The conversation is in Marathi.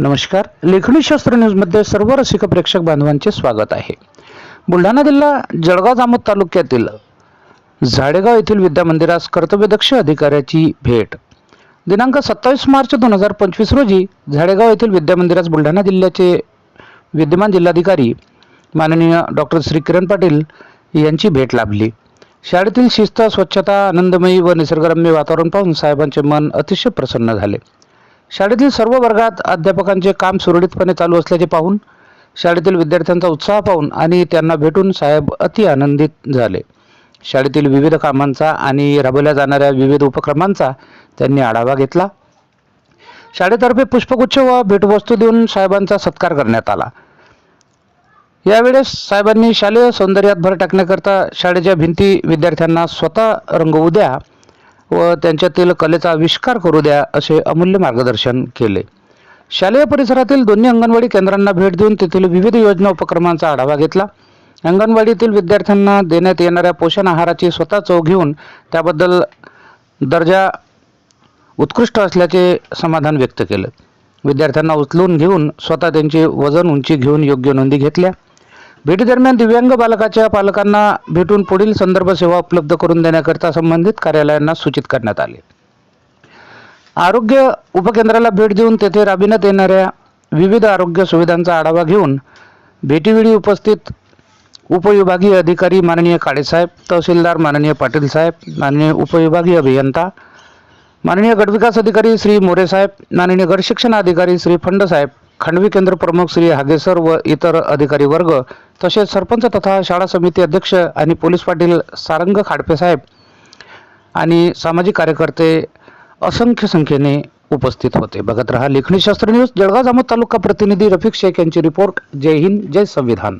नमस्कार. लेखणीशास्त्र न्यूजमध्ये सर्व रसिक प्रेक्षक बांधवांचे स्वागत आहे. बुलढाणा जिल्हा जळगाव जामोद तालुक्यातील झाडेगाव येथील विद्यामंदिरास कर्तव्यदक्ष अधिकाऱ्याची भेट. दिनांक सत्तावीस मार्च दोन हजार पंचवीस रोजी झाडेगाव येथील विद्यामंदिरास बुलढाणा जिल्ह्याचे विद्यमान जिल्हाधिकारी माननीय डॉक्टर श्री. किरण पाटील यांची भेट लाभली. शाळेतील शिस्त स्वच्छता आनंदमयी व निसर्गरम्य वातावरण पाहून साहेबांचे मन अतिशय प्रसन्न झाले. शाळेतील सर्व वर्गात अध्यापकांचे काम सुरळीतपणे चालू असल्याचे पाहून शाळेतील विद्यार्थ्यांचा उत्साह पाहून आणि त्यांना भेटून साहेब अति आनंदित झाले. शाळेतील विविध कामांचा आणि राबवल्या जाणाऱ्या विविध उपक्रमांचा त्यांनी आढावा घेतला. शाळेतर्फे पुष्पगुच्छ व भेटवस्तू देऊन साहेबांचा सत्कार करण्यात आला. यावेळेस साहेबांनी शालेय सौंदर्यात भर टाकण्याकरता शाळेच्या भिंती विद्यार्थ्यांना स्वतः रंगवू द्या व त्यांच्यातील कलेचा आविष्कार करू द्या असे अमूल्य मार्गदर्शन केले. शालेय परिसरातील दोन्ही अंगणवाडी केंद्रांना भेट देऊन तेथील विविध योजना उपक्रमांचा आढावा घेतला. अंगणवाडीतील विद्यार्थ्यांना देण्यात येणाऱ्या पोषण आहाराची स्वतः चव घेऊन त्याबद्दल दर्जा उत्कृष्ट असल्याचे समाधान व्यक्त केलं. विद्यार्थ्यांना उचलून घेऊन स्वतः त्यांचे वजन उंची घेऊन योग्य नोंदी घेतल्या. भेटीदरम्यान दिव्यांग बालकाच्या पालकांना भेटून पुढील संदर्भ सेवा उपलब्ध करून देण्याकरिता संबंधित कार्यालयांना सूचित करण्यात आले. आरोग्य उपकेंद्राला भेट देऊन तेथे राबविण्यात येणाऱ्या विविध आरोग्य सुविधांचा आढावा घेऊन भेटीवेळी उपस्थित उपविभागीय अधिकारी माननीय काळेसाहेब तहसीलदार माननीय पाटील साहेब माननीय उपविभागीय अभियंता माननीय गटविकास अधिकारी श्री मोरे साहेब माननीय गटशिक्षण अधिकारी श्री फंड साहेब खांडवी केंद्र प्रमुख श्री हागेसर व इतर अधिकारी वर्ग तसेच सरपंच तथा शाळा समिती अध्यक्ष आणि पोलीस पाटील सारंग खाडपे साहेब आणि सामाजिक कार्यकर्ते असंख्य संख्येने उपस्थित होते. बघत रहा लेखणी शास्त्र न्यूज जळगाव जामोद तालुका प्रतिनिधी रफिक शेख यांची रिपोर्ट. जय हिंद जय संविधान.